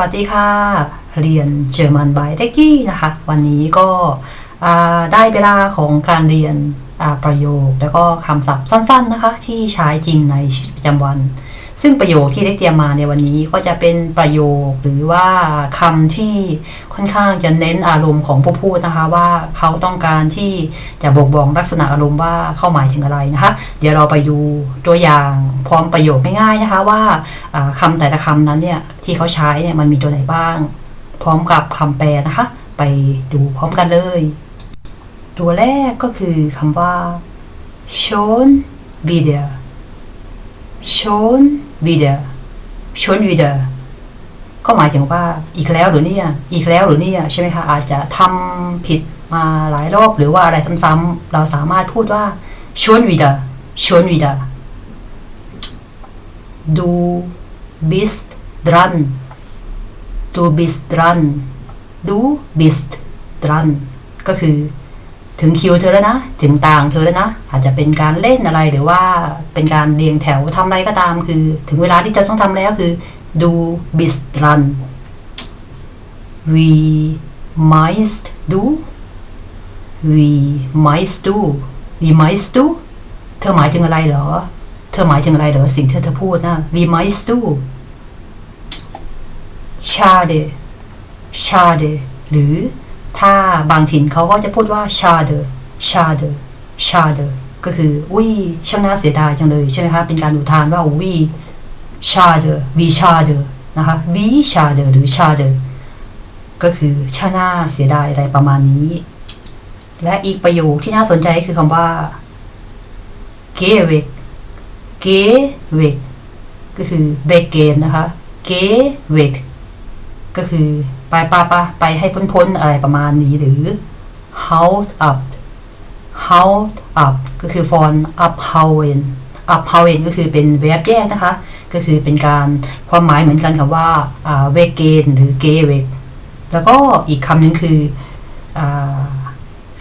วัสดีค่ะ เรียนเจอร์มันบายเด็กกี้นะคะ วันนี้ก็ได้เวลาของการเรียนประโยค แล้วก็คำศัพท์สั้นๆนะคะ ที่ใช้จริงในชีวิตประจำวัน ซึ่งประโยคที่ได้เตรียมมาในวันนี้ก็จะเป็นประโยคหรือว่าคำที่ค่อนข้างจะเน้นอารมณ์ของผู้พูดนะคะว่าเขาต้องการที่จะบอกบอกลักษณะอารมณ์ว่าเข้าหมายถึงอะไรนะคะ เดี๋ยวเราไปดูตัวอย่างพร้อมประโยคง่ายๆนะคะว่าอ่าคำแต่ละคำนั้นเนี่ยที่เขาใช้เนี่ยมันมีตัวไหนบ้าง พร้อมกับคำแปลนะคะ ไปดูพร้อมกันเลย ตัวแรกก็คือคำว่า schon wieder schon wieder schon wieder ก็หมายถึงว่าอีกแล้วหรือเนี่ย อีกแล้วหรือเนี่ยใช่ไหมคะ อาจจะทำผิดมาหลายรอบหรือว่าอะไรซ้ำๆเราสามารถพูดว่า schon wieder schon wieder du bist dran du bist dran du bist dran ก็คือ ถึงคิวเธอแล้วนะ ถึงต่างเธอแล้วนะ อาจจะเป็นการเล่นอะไรหรือว่าเป็นการเรียงแถวทำอะไรก็ตาม คือ ถึงเวลาที่เธอต้องทำแล้วคือ du bist dran we meinst du wie meinst du wie meinst du เธอหมายถึงอะไรเหรอ เธอหมายถึงอะไรเหรอ สิ่งที่เธอพูดนะ we meinst du schade schade หรือ ถ้าบางถิ่นเขาก็จะพูดว่า schade schade schade ก็คืออุ้ยช่างน่าเสียดายจังเลยใช่ไหมคะเป็นการอุทานว่าอุ้ย schade wie schade นะคะ wie schade หรือ schade ก็คือช่างน่าเสียดายอะไรประมาณนี้ และอีกประโยคที่น่าสนใจคือคำว่า geh weg geh weg ก็คือ weg gehen นะคะ geh weg ก็ ก็คือไปไปไปไปให้พ้นๆอะไรประมาณนี้หรือ halt up halt up ก็คือ von abhauen abhauen ก็คือเป็น verb แยกนะคะ ก็คือเป็นการความหมายเหมือนกันกับว่าอ่า weg gehen หรือ geh weg แล้วก็อีกคำหนึ่งคืออ่า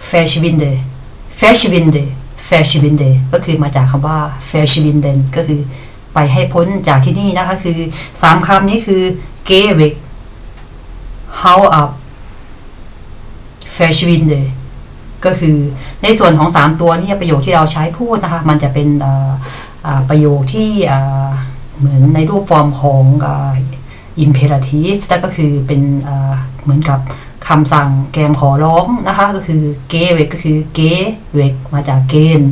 verschwinde verschwinde verschwinde ก็คือมาจากคำว่า verschwinden ก็คือไปให้พ้นจากที่นี่นะคะ คือสามคำนี้คือ geh weg how up verschwinde ก็คือในส่วนของ 3 ตัวนี่ประโยคที่เราใช้พูดนะคะ มันจะเป็นประโยคที่เหมือนในรูปฟอร์มของ imperative แต่ก็คือเป็นเหมือนกับคำสั่งแกมขอร้องนะคะ ก็คือ g e w e ก็คือ g e w e มาจากเกณฑ์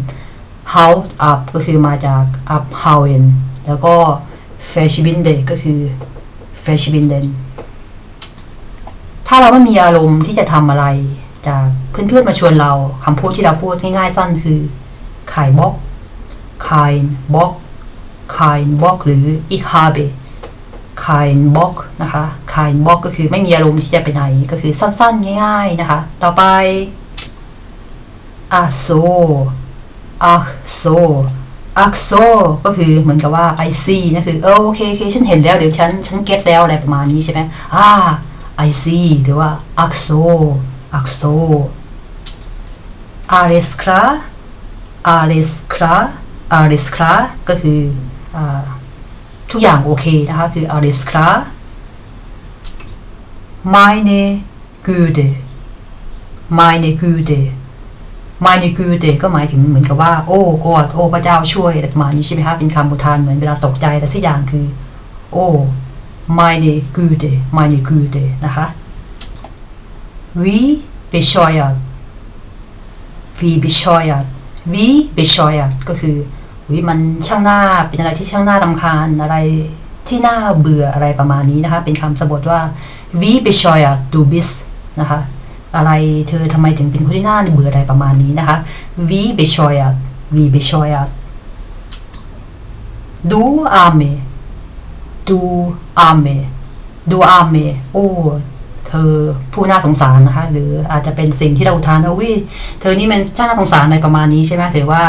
how up ก็คือมาจาก up howen แล้วก็ verschwinde ก็คือ verschwinden ถ้าเราไม่มีอารมณ์ที่จะทำอะไร จากเพื่อนๆมาชวนเราคำพูดที่เราพูดง่ายๆสั้นคือขายบล็อกขายบล็อกขายบล็อกหรืออีกฮาเบขายบล็อกนะคะขายบล็อกก็คือไม่มีอารมณ์ที่จะไปไหนก็คือสั้นๆ ง่ายๆนะคะ ต่อไปอะโซอะโซอะโซก็คือเหมือนกับว่า I see นะคือเออโอเคโอเคฉันเห็นแล้วเดี๋ยวฉันฉันเก็ตแล้วอะไรประมาณนี้ใช่ไหมอ่า I see หรือว่า axo axo alles klar alles klar alles klar ก็คืออทุกอย่างโอเคนะคะคือ alles klar meine Güte meine Güte meine Güte ก็หมายถึงเหมือนกับว่า โอ้กอดโอ้พระเจ้าช่วยอะไรประมาณนี้ใช่ไหมคะเป็นคำอุทานเหมือนเวลาตกใจแต่สักอย่างคือ โอ้ meine Güte meine Güte นะคะ wie bescheuert wie bescheuert wie bescheuert ก็คือวิมันช่างหน้าเป็นอะไรที่ช่างหน้ารำคาญอะไรที่น่าเบื่ออะไรประมาณนี้นะคะ เป็นคำสะบทว่า wie bescheuert du bist นะคะอะไรเธอทำไมถึงเป็นคนที่น่าเบื่ออะไรประมาณนี้นะคะ wie bescheuert wie bescheuert du arme du อาเม ดูอาเม โอ้เธอผู้น่าสงสารนะคะ หรืออาจจะเป็นสิ่งที่เราทานว่าวิเธอนี่มันช่างน่าสงสารอะไรประมาณนี้ใช่ไหมถือว่า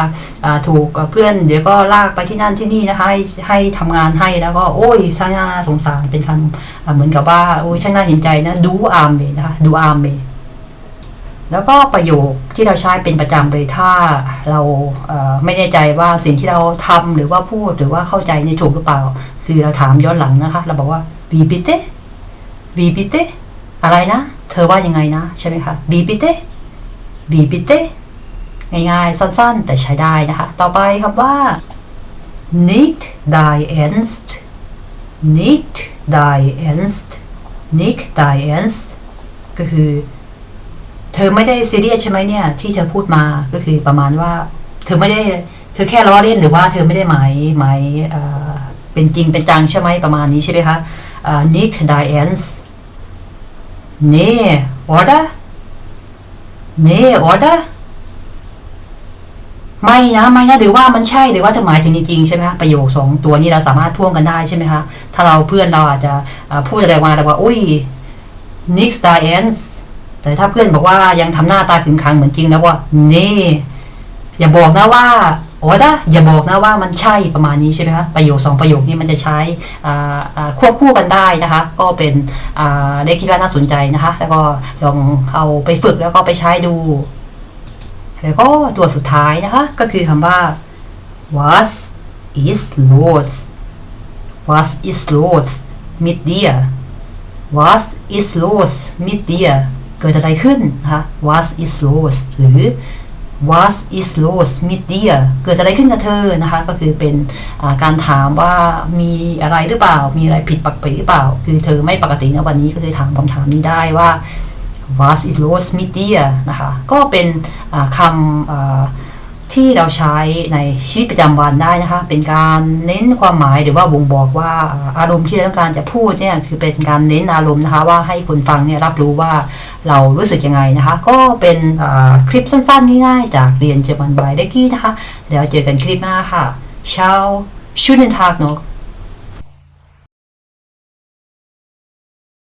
ถูกเพื่อนเดี๋ยวก็ลากไปที่นั่นที่นี่นะคะให้ให้ทำงานให้แล้วก็ โอ้ยช่างน่าสงสารเป็นคำเหมือนกับว่าโอ้ยช่างน่าเห็นใจนะดูอาร์เมนะคะดูอาร์เม แล้วก็ประโยคที่เราใช้เป็นประจำเลยถ้าเราเไม่แน่ใจว่าสิ่งที่เราทำหรือว่าพูดหรือว่าเข้าใจในถูกหรือเปล่า คือเราถามย้อนหลังนะคะ เราบอกว่า wie bitte วีบิเตอะไรนะ เธอว่ายังไงนะ ใช่ไหมคะวีบิเตวีบิเตง่ายๆ สั้นๆ แต่ใช้ได้นะคะ ต่อไปคำว่า nicht dein Ernst nicht dein Ernst nicht dein Ernst ก็คือ เธอไม่ได้ซีเรียสใช่ไหมเนี่ยที่เธอพูดมาก็คือประมาณว่า เธอไม่ได้ เธอแค่ล้อเล่นหรือว่าเธอไม่ได้หมายหมายเอ่อเป็นจริงเป็นจังใช่ไหมประมาณนี้ใช่ไหมคะเอ่อ nicht dein Ernst nee oder nee oder ไม่นะไม่นะหรือว่ามันใช่หรือว่าเธอหมายถึงจริงๆใช่ไหมคะประโยคสองตัวนี้เราสามารถพ่วงกันได้ใช่ไหมคะถ้าเราเพื่อนเราอาจจะพูดอะไรมาแต่ว่าอุ้ย nix da ends แแต่ถ้าเพื่อนบอกว่ายังทำหน้าตาขึงขังเหมือนจริงแล้วว่าเน่อย่าบอกนะว่าโอ้ดะอย่าบอกนะว่ามันใช่ประมาณนี้ใช่ไหมคะประโยคสองประโยคนี้มันจะใช้ควบคู่กันได้นะคะ ก็เป็นได้คิดว่าน่าสนใจนะคะ แล้วก็ลองเอาไปฝึกแล้วก็ไปใช้ดู แล้วก็ตัวสุดท้ายนะคะ ก็คือคำว่า was is los was is los mit dir was is los mit dir เกิดอะไรขึ้นนะคะ was is lost หรือ was is lost mit dir เกิดอะไรขึ้นกับเธอนะคะ ก็คือเป็นการถามว่ามีอะไรหรือเปล่า มีอะไรผิดปกติหรือเปล่า คือเธอไม่ปกตินะวันนี้ก็เลยถามคำถามนี้ได้ว่า was is lost mit dir นะคะ ก็เป็นคำ ที่เราใช้ในชีวิตประจำวันได้นะคะ เป็นการเน้นความหมายหรือว่าบ่งบอกว่าอารมณ์ที่เราต้องการจะพูดเนี่ยคือเป็นการเน้นอารมณ์นะคะว่าให้คนฟังเนี่ยรับรู้ว่าเรารู้สึกยังไงนะคะ ก็เป็นคลิปสั้นๆง่ายๆจากเรียนเจอมันบายเด็กกี้นะคะ แล้วเจอกันคลิปหน้าค่ะชาวชุดเนทากเนาะ